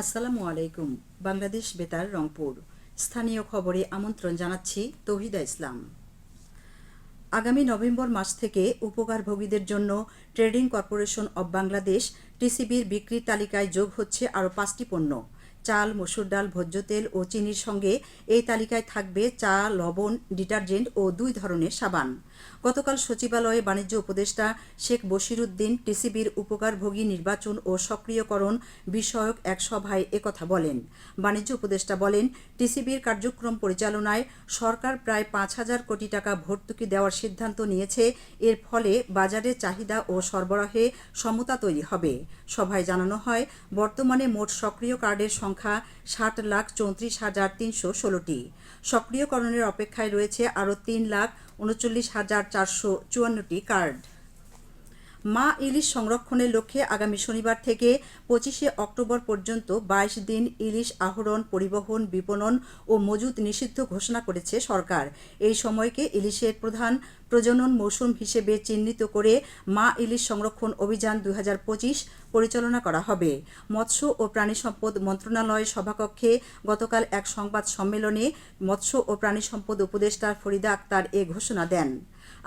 আসসালামু আলাইকুম, বাংলাদেশ বেতার, রংপুর। স্থানীয় খবরে আমন্ত্রণ জানাচ্ছি তহিদা ইসলাম। আগামী নভেম্বর মাস থেকে উপকারভোগীদের জন্য ট্রেডিং কর্পোরেশন অব বাংলাদেশ, টিসিবির বিক্রির তালিকায় যোগ হচ্ছে আরও পাঁচটি পণ্য। চাল, মসুর ডাল, ভোজ্য তেল ও চিনির সঙ্গে এই তালিকায় থাকবে চা, লবণ, ডিটারজেন্ট ও দুই ধরনের সাবান। গতকাল সচিবালয়ে বাণিজ্য উপদেষ্টা শেখ বশিরুদ্দিন টিসিবির উপকারভোগী নির্বাচন ও সক্রিয়করণ বিষয়ক এক সভায় একথা বলেন। বাণিজ্য উপদেষ্টা বলেন, টিসিবির কার্যক্রম পরিচালনায় সরকার প্রায় পাঁচ হাজার কোটি টাকা ভর্তুকি দেওয়ার সিদ্ধান্ত নিয়েছে। এর ফলে বাজারে চাহিদা ও সরবরাহে সমতা তৈরি হবে। সভায় জানানো হয়, বর্তমানে মোট সক্রিয় কার্ডের সংখ্যা ষাট লাখ চৌত্রিশ হাজার তিনশো ষোলোটি। সক্রিয়করণের অপেক্ষায় রয়েছে আরও তিন লাখ উনচল্লিশ হাজার চারশো চুয়ান্নটি কার্ড। মা ইলিশ সংরক্ষণের লক্ষ্যে আগামী শনিবার থেকে পঁচিশে অক্টোবর পর্যন্ত বাইশ দিন ইলিশ আহরণ, পরিবহন, বিপণন ও মজুদ নিষিদ্ধ ঘোষণা করেছে সরকার। এই সময়কে ইলিশের প্রধান প্রজনন মৌসুম হিসেবে চিহ্নিত করে মা ইলিশ সংরক্ষণ অভিযান দু হাজার পঁচিশ পরিচালনা করা হবে। মৎস্য ও প্রাণী সম্পদ মন্ত্রণালয় সভাকক্ষে গতকাল এক সংবাদ সম্মেলনে মৎস্য ও প্রাণী সম্পদ উপদেষ্টা ফরিদা আক্তার এ ঘোষণা দেন।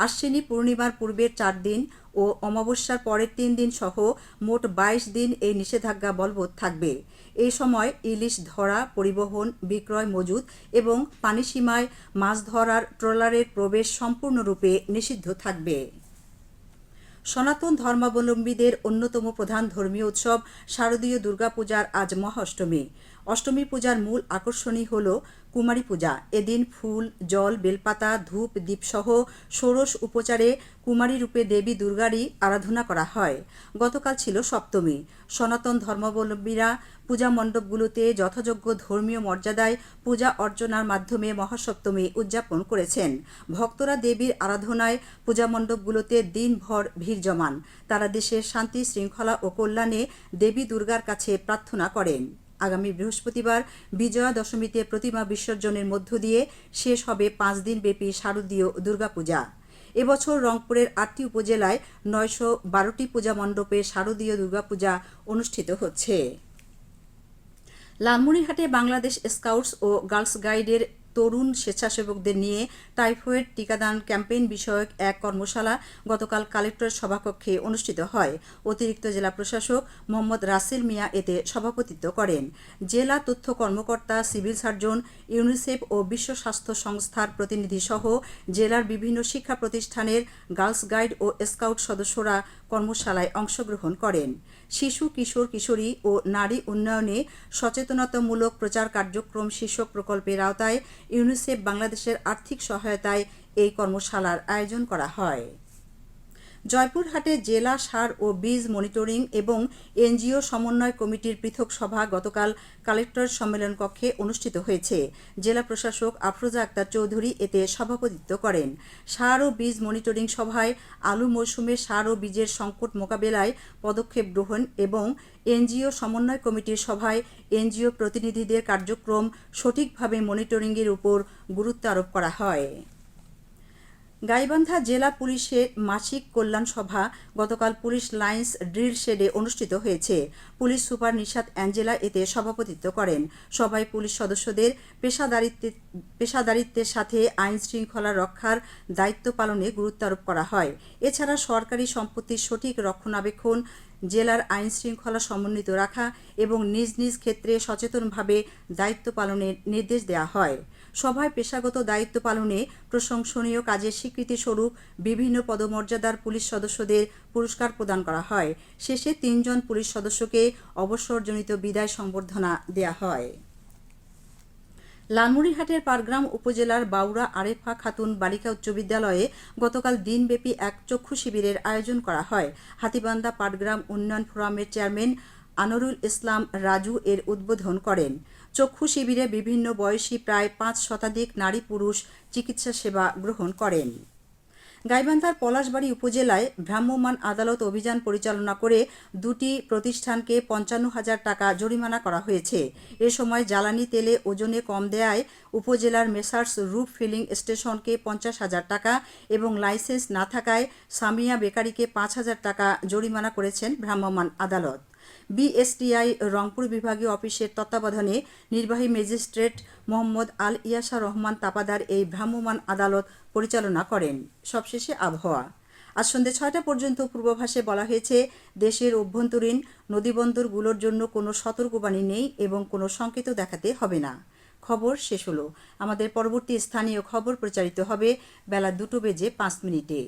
আশ্বিনী পূর্ণিমার পূর্বের চার দিন ও অমাবস্যার পরের তিন দিন সহ মোট বাইশ দিন এই নিষেধাজ্ঞা বলবৎ থাকবে। এই সময় ইলিশ ধরা, পরিবহন, বিক্রয় মজুদ এবং পানিসীমায় মাছ ধরার ট্রলারের প্রবেশ সম্পূর্ণরূপে নিষিদ্ধ থাকবে। সনাতন ধর্মাবলম্বীদের অন্যতম প্রধান ধর্মীয় উৎসব শারদীয় দুর্গাপূজার আজ মহাষ্টমী। অষ্টমী পূজার মূল আকর্ষণই হল কুমারী পূজা। এদিন ফুল, জল, বেলপাতা, ধূপ দ্বীপসহ ষোড়শ উপচারে কুমারী রূপে দেবী দুর্গারই আরাধনা করা হয়। গতকাল ছিল সপ্তমী। সনাতন ধর্মাবলম্বীরা পূজা মণ্ডপগুলোতে যথাযোগ্য ধর্মীয় মর্যাদায় পূজা অর্চনার মাধ্যমে মহাসপ্তমী উদযাপন করেছেন। ভক্তরা দেবীর আরাধনায় পূজা মণ্ডপগুলোতে দিনভর ভিড় জমান। তারা দেশের শান্তি, শৃঙ্খলা ও কল্যাণে দেবী দুর্গার কাছে প্রার্থনা করেন। আগামী বৃহস্পতিবার বিজয়া দশমীতে প্রতিমা বিসর্জনের মধ্য দিয়ে শেষ হবে পাঁচ দিন ব্যাপী শারদীয় দুর্গাপূজা। এবছর রংপুরের আটটি উপজেলায় নয়শো বারোটি পূজা মণ্ডপে শারদীয় দুর্গাপূজা অনুষ্ঠিত হচ্ছে। লালমনিরহাটে বাংলাদেশ স্কাউটস ও গার্লস গাইডের তরুণ স্বেচ্ছাসেবকদের নিয়ে টাইফয়েড টিকাদান ক্যাম্পেইন বিষয়ক এক কর্মশালা গতকাল কালেক্টর সভাকক্ষে অনুষ্ঠিত হয়। অতিরিক্ত জেলা প্রশাসক মোহাম্মদ রাসেল মিয়া এতে সভাপতিত্ব করেন। জেলা তথ্য কর্মকর্তা, সিভিল সার্জন, ইউনিসেফ ও বিশ্ব স্বাস্থ্য সংস্থার প্রতিনিধি সহ জেলার বিভিন্ন শিক্ষা প্রতিষ্ঠানের গার্লস গাইড ও স্কাউট সদস্যরা কর্মশালায় অংশগ্রহণ করেন। শিশু, কিশোর, কিশোরী ও নারী উন্নয়নে সচেতনতামূলক প্রচার কার্যক্রম শীর্ষক প্রকল্পের আওতায় ইউনিসেফ বাংলাদেশের আর্থিক সহায়তায় এই কর্মশালার আয়োজন করা হয়। জয়পুরহাটে জেলা সার ও বীজ মনিটরিং এবং এনজিও সমন্বয় কমিটির পৃথক সভা গতকাল কালেক্টর সম্মেলন কক্ষে অনুষ্ঠিত হয়েছে। জেলা প্রশাসক আফরোজা আক্তার চৌধুরী এতে সভাপতিত্ব করেন। সার ও বীজ মনিটরিং সভায় আলু মৌসুমে সার ও বীজের সংকট মোকাবেলায় পদক্ষেপ গ্রহণ এবং এনজিও সমন্বয় কমিটির সভায় এনজিও প্রতিনিধিদের কার্যক্রম সঠিকভাবে মনিটরিংয়ের উপর গুরুত্ব আরোপ করা হয়। গাইবান্ধা জেলা পুলিশের মাসিক কল্যাণ সভা গতকাল পুলিশ লাইন্স ড্রিল শেডে অনুষ্ঠিত হয়েছে। পুলিশ সুপার নিশাদ অ্যাঞ্জেলা এতে সভাপতিত্ব করেন। সভায় পুলিশ সদস্যদের পেশাদারিত্বের পেশাদারিত্বের সাথে আইন শৃঙ্খলা রক্ষার দায়িত্ব পালনে গুরুত্ব আরোপ করা হয়। এছাড়া সরকারি সম্পত্তির সঠিক রক্ষণাবেক্ষণ জেলার আইন শৃঙ্খলা সমন্বিত রাখা এবং নিজ নিজ ক্ষেত্রে সচেতনভাবে দায়িত্ব পালনের নির্দেশ দেওয়া হয়। সভায় পেশাগত দায়িত্ব পালনে প্রশংসনীয় কাজের স্বীকৃতি স্বরূপ বিভিন্ন পদমর্যাদার পুলিশ সদস্যদের পুরস্কার প্রদান করা হয়। শেষে তিনজন পুলিশ সদস্যকে অবসরজনিত বিদায় সংবর্ধনা দেয়া হয়। লালমনিরহাটের পারগ্রাম উপজেলার বাউরা আরেফা খাতুন বালিকা উচ্চ বিদ্যালয়ে গতকাল দিনব্যাপী এক চক্ষু শিবিরের আয়োজন করা হয়। হাতিবান্ধা পাটগ্রাম উন্নয়ন ফোরামের চেয়ারম্যান আনোরুল ইসলাম রাজু এর উদ্বোধন করেন। চক্ষু শিবিরে বিভিন্ন বয়সী প্রায় পাঁচ শতাধিক নারী পুরুষ চিকিৎসা সেবা গ্রহণ করেন। গাইবান্ধার পলাশবাড়ী উপজেলায় ভ্রাম্যমাণ আদালত অভিযান পরিচালনা করে দুটি প্রতিষ্ঠানকে পঞ্চান্ন হাজার টাকা জরিমানা করা হয়েছে। এ সময় জ্বালানি তেলে ওজনে কম দেয়ায় উপজেলার মেসার্স রুফ ফিলিং স্টেশনকে পঞ্চাশ হাজার টাকা এবং লাইসেন্স না থাকায় সামিয়া বেকারিকে পাঁচ হাজার টাকা জরিমানা করেছেন ভ্রাম্যমাণ আদালত। বিএসটিআই রংপুর বিভাগীয় অফিসের তত্ত্বাবধানে নির্বাহী ম্যাজিস্ট্রেট মোহাম্মদ আল ইয়াসা রহমান তাপাদার এই ভ্রাম্যমাণ আদালত পরিচালনা করেন। সবশেষে আবহাওয়া। আজ সন্ধ্যে ছয়টা পর্যন্ত পূর্বাভাসে বলা হয়েছে, দেশের অভ্যন্তরীণ নদীবন্দরগুলোর জন্য কোনো সতর্কবাণী নেই এবং কোনো সংকেত দেখাতে হবে না। খবর শেষ হলো। আমাদের পরবর্তী স্থানীয় খবর প্রচারিত হবে বেলা দুটো বেজে পাঁচ মিনিটে।